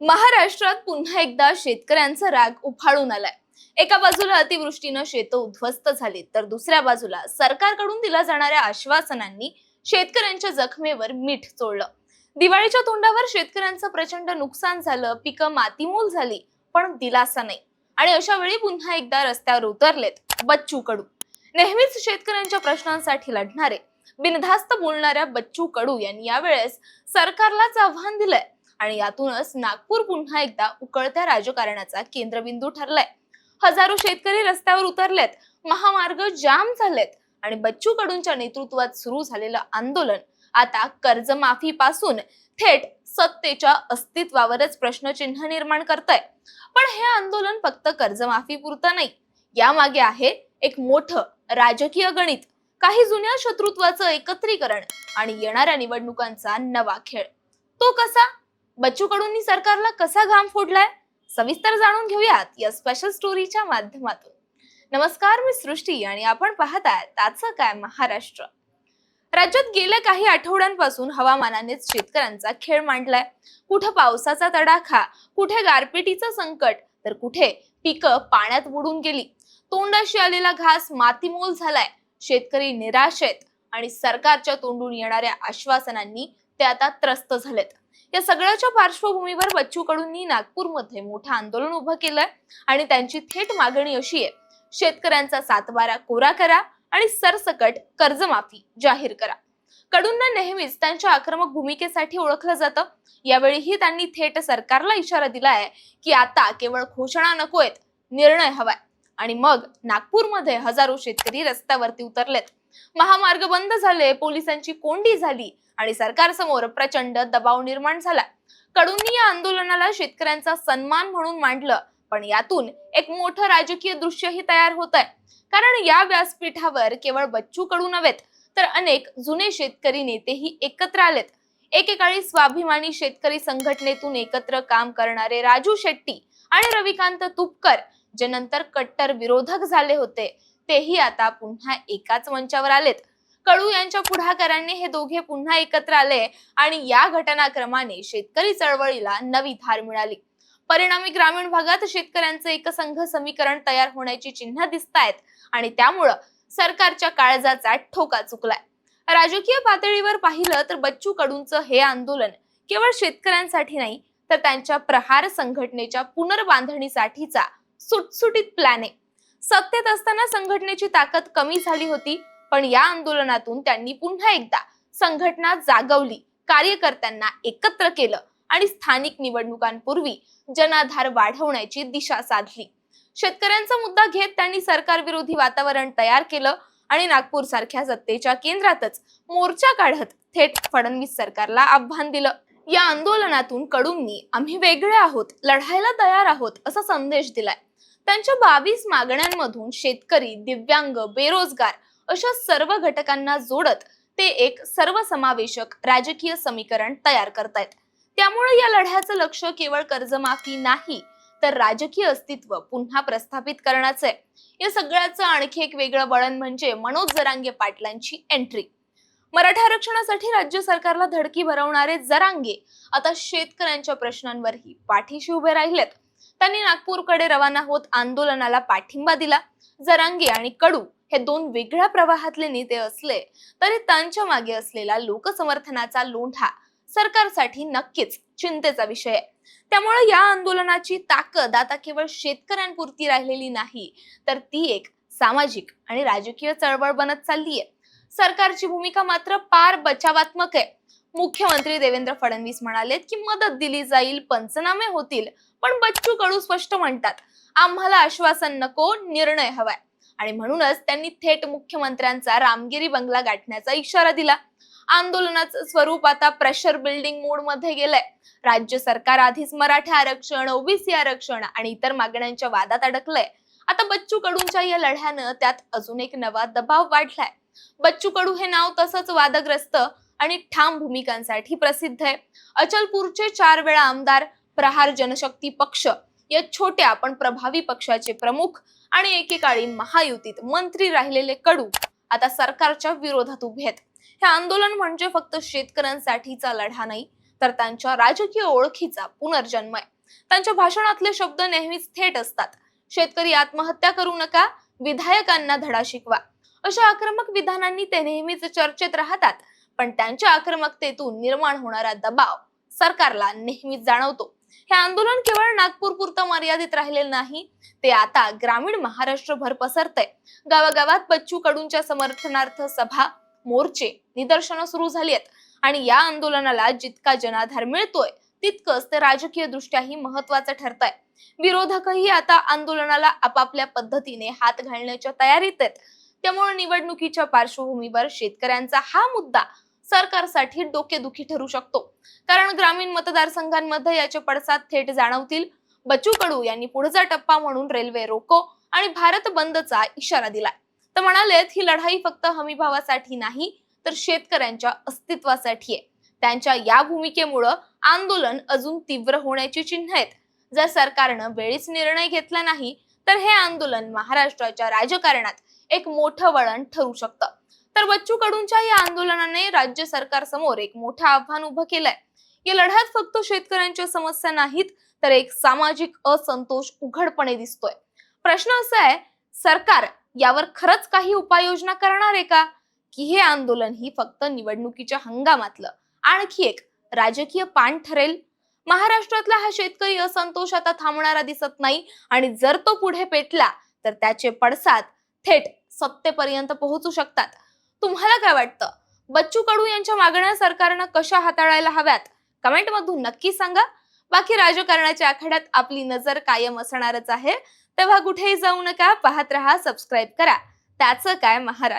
महाराष्ट्रात पुन्हा एकदा शेतकऱ्यांचा राग उफाळून आलाय. एका बाजूला अतिवृष्टीनं शेतं उद्ध्वस्त झाली तर दुसऱ्या बाजूला सरकारकडून दिल्या जाणाऱ्या आश्वासनांनी शेतकऱ्यांच्या जखमेवर मीठ चोळलं. दिवाळीच्या तोंडावर शेतकऱ्यांचं प्रचंड नुकसान झालं पिकं मातीमोल झाली पण दिलासा नाही. आणि अशा वेळी पुन्हा एकदा रस्त्यावर उतरलेत बच्चू कडू नेहमीच शेतकऱ्यांच्या प्रश्नांसाठी लढणारे बिनधास्त बोलणाऱ्या बच्चू कडू यांनी यावेळेस सरकारलाच आव्हान दिलंय. आणि यातूनच नागपूर पुन्हा एकदा उकळत्या राजकारणाचा केंद्रबिंदू ठरलाय. हजारो शेतकरी रस्त्यावर उतरलेत महामार्ग जाम झालेत आणि बच्चू कडूंच्या नेतृत्वात सुरू झालेलं आंदोलन आता कर्जमाफी पासून थेट सत्तेच्या अस्तित्वावरच प्रश्नचिन्ह निर्माण करताय. पण हे आंदोलन फक्त कर्जमाफी पुरतं नाही यामागे आहे एक मोठं राजकीय गणित. काही जुन्या शत्रुत्वाचं एकत्रीकरण आणि येणाऱ्या निवडणुकांचा नवा खेळ. तो कसा? बच्चू कडूंनी सरकारला कसा घाम फोडलाय? सविस्तर जाणून घेऊयात या स्पेशल स्टोरीच्या माध्यमातून. नमस्कार मी सृष्टी आणि आपण पाहताय त्याचं काय महाराष्ट्र. राज्यात गेल्या काही आठवड्यांपासून हवामानानेच शेतकऱ्यांचा खेळ मांडलाय. कुठं पावसाचा तडाखा कुठे गारपिटीचं संकट तर कुठे पिकं पाण्यात बुडून गेली. तोंडाशी आलेला घास मातीमोल झालाय. शेतकरी निराश आहेत आणि सरकारच्या तोंडून येणाऱ्या आश्वासनांनी ते आता त्रस्त झालेत. या सगळ्याच्या पार्श्वभूमीवर बच्चू कडूंनी नागपूरमध्ये मोठं आंदोलन उभं केलंय आणि त्यांची थेट मागणी अशी आहे शेतकऱ्यांचा सातबारा कोरा करा आणि सरसकट कर्जमाफी जाहीर करा. कडूंना नेहमीच त्यांच्या आक्रमक भूमिकेसाठी ओळखलं जातं. यावेळीही त्यांनी थेट सरकारला इशारा दिलाय की आता केवळ घोषणा नकोयत निर्णय हवाय. आणि मग नागपूरमध्ये हजारो शेतकरी रस्त्यावरती उतरलेत. महामार्ग बंद झाले पोलिसांची कोंडी झाली आणि सरकारसमोर प्रचंड दबाव निर्माण झाला कडूंनी या आंदोलनाला शेतकऱ्यांचा सन्मान म्हणून मांडलं पण यातून एक मोठं राजकीय दृश्यही तयार होत आहे कारण या व्यासपीठावर केवळ बच्चू कडू नव्हेत तर अनेक जुने शेतकरी नेतेही एकत्र आलेत. एकेकाळी स्वाभिमानी शेतकरी संघटनेतून एकत्र काम करणारे राजू शेट्टी आणि रविकांत तुपकर जे नंतर कट्टर विरोधक झाले होते. तेही आता पुन्हा एकाच मंचावर आलेत. कडू यांच्या पुढाकाराने हे दोघे पुन्हा एकत्र आले आणि या घटनाक्रमाने शेतकरी चळवळीला नवी धार मिळाली. परिणामी ग्रामीण भागात शेतकऱ्यांचे एकसंघ समीकरण तयार होण्याची चिन्ह दिसत आहेत आणि त्यामुळं सरकारच्या काळजाचा ठोका चुकलाय. राजकीय पातळीवर पाहिलं तर बच्चू कडूंचं हे आंदोलन केवळ शेतकऱ्यांसाठी नाही तर त्यांच्या प्रहार संघटनेच्या पुनर्बांधणीसाठीचा सुटसुटीत प्लॅन आहे. सत्तेत असताना संघटनेची ताकद कमी झाली होती पण या आंदोलनातून त्यांनी पुन्हा एकदा संघटना जागवली कार्यकर्त्यांना एकत्र केलं आणि स्थानिक निवडणुकांपूर्वी जनाधार वाढवण्याची दिशा साधली. शेतकऱ्यांचा मुद्दा घेत त्यांनी सरकार विरोधी वातावरण तयार केलं आणि नागपूर सारख्या सत्तेच्या केंद्रातच मोर्चा काढत थेट फडणवीस सरकारला आव्हान दिलं. या आंदोलनातून कडूंनी आम्ही वेगळे आहोत लढायला तयार आहोत असा संदेश दिलाय. त्यांच्या बावीस मागण्यांमधून शेतकरी दिव्यांग बेरोजगार अशा सर्व घटकांना जोडत ते एक सर्वसमावेशक राजकीय समीकरण तयार करतायत. त्यामुळे या लढ्याचं लक्ष केवळ कर्जमाफी नाही तर राजकीय अस्तित्व पुन्हा प्रस्थापित करण्याचं आहे या सगळ्याचं आणखी एक वेगळं वळण म्हणजे मनोज जरांगे पाटलांची एंट्री मराठा आरक्षणासाठी राज्य सरकारला धडकी भरवणारे जरांगे आता शेतकऱ्यांच्या प्रश्नांवरही पाठीशी उभे राहिलेत. त्यांनी नागपूरकडे रवाना होत आंदोलनाला पाठिंबा दिला. जरांगी आणि कडू हे दोन वेगळ्या प्रवाहातले नेते असले तरी त्यांच्या मागे असलेला लोकसमर्थनाचा लोंढा सरकारसाठी नक्कीच चिंतेचा विषय आहे. त्यामुळे या आंदोलनाची ताकद आता केवळ शेतकऱ्यांपुरती राहिलेली नाही तर ती एक सामाजिक आणि राजकीय चळवळ बनत चालली आहे सरकारची भूमिका मात्र पार बचावात्मक आहे. मुख्यमंत्री देवेंद्र फडणवीस म्हणालेत की मदत दिली जाईल पंचनामे होतील. पण बच्चू कडू स्पष्ट म्हणतात आम्हाला आश्वासन नको निर्णय हवाय. आणि म्हणूनच त्यांनी थेट मुख्यमंत्र्यांचा रामगिरी बंगला गाठण्याचा इशारा दिला. आंदोलनाचं स्वरूप आता प्रेशर बिल्डिंग मोडमध्ये गेलंय. राज्य सरकार आधीच मराठा आरक्षण ओबीसी आरक्षण आणि इतर मागण्यांच्या वादात अडकलंय. आता बच्चू कडूंच्या या लढ्यानं त्यात अजून एक नवा दबाव वाढलाय. बच्चू कडू हे नाव तसंच वादग्रस्त आणि ठाम भूमिकांसाठी प्रसिद्ध आहे. अचलपूरचे चार वेळा आमदार प्रहार जनशक्ती पक्ष या छोट्या पण प्रभावी पक्षाचे प्रमुख आणि एकेकाळी महायुतीत मंत्री राहिलेले कडू आता सरकारच्या विरोधात उभे आहेत. हे आंदोलन म्हणजे फक्त शेतकऱ्यांसाठीचा लढा नाही तर त्यांच्या राजकीय ओळखीचा पुनर्जन्म आहे. त्यांच्या भाषणातले शब्द नेहमीच थेट असतात. शेतकरी आत्महत्या करू नका विधायकांना धडा शिकवा. अशा आक्रमक विधानांनी ते नेहमीच चर्चेत राहतात. पण त्यांच्या आक्रमकतेतून निर्माण होणारा दबाव सरकारला नेहमीच जाणवतो. हे आंदोलन केवळ नागपूर पुरतं मर्यादित राहिलेलं नाही ते आता ग्रामीण महाराष्ट्रभर पसरतंय. गावागावात बच्चू कडूंच्या समर्थनार्थ सभा मोर्चे निदर्शनं सुरू झाली आहेत आणि या आंदोलनाला जितका जनाधार मिळतोय तितकंच ते राजकीय दृष्ट्याही महत्वाचं ठरत आहे विरोधकही आता आंदोलनाला आपापल्या पद्धतीने हात घालण्याच्या तयारीत आहेत. त्यामुळे निवडणुकीच्या पार्श्वभूमीवर शेतकऱ्यांचा हा मुद्दा सरकारसाठी डोकेदुखी ठरू शकतो. कारण ग्रामीण मतदारसंघांमध्ये याचे पडसाद थेट जाणवतील. बच्चू कडू यांनी पुढचा टप्पा म्हणून रेल्वे रोको आणि भारत बंदचा इशारा दिलाय. तर म्हणालेत ही लढाई फक्त हमीभावासाठी नाही तर शेतकऱ्यांच्या अस्तित्वासाठी आहे. त्यांच्या या भूमिकेमुळं आंदोलन अजून तीव्र होण्याची चिन्ह आहेत. जर सरकारनं वेळीच निर्णय घेतला नाही तर हे आंदोलन महाराष्ट्राच्या राजकारणात एक मोठं वळण ठरू शकतं. तर बच्चू कडूंच्या या आंदोलनाने राज्य सरकार समोर एक मोठं आव्हान उभं केलंय. या लढ्यात फक्त शेतकऱ्यांच्या समस्या नाहीत तर एक सामाजिक असंतोष उघडपणे दिसतोय. प्रश्न असा आहे सरकार यावर खरंच काही उपाययोजना करणार आहे का? की हे आंदोलन ही फक्त निवडणुकीच्या हंगामातलं आणखी एक राजकीय पान ठरेल? महाराष्ट्रातला हा शेतकरी असंतोष आता थांबणारा दिसत नाही आणि जर तो पुढे पेटला तर त्याचे पडसाद थेट सत्तेपर्यंत पोहोचू शकतात. तुम्हाला काय वाटतं? बच्चू कडू यांच्या मागण्या सरकारनं कशा हाताळायला हव्यात? कमेंट मधून नक्की सांगा. बाकी राजकारणाच्या आखाड्यात आपली नजर कायम असणारच आहे. तेव्हा कुठेही जाऊ नका पाहत रहा सबस्क्राईब करा. त्याचं काय महाराज?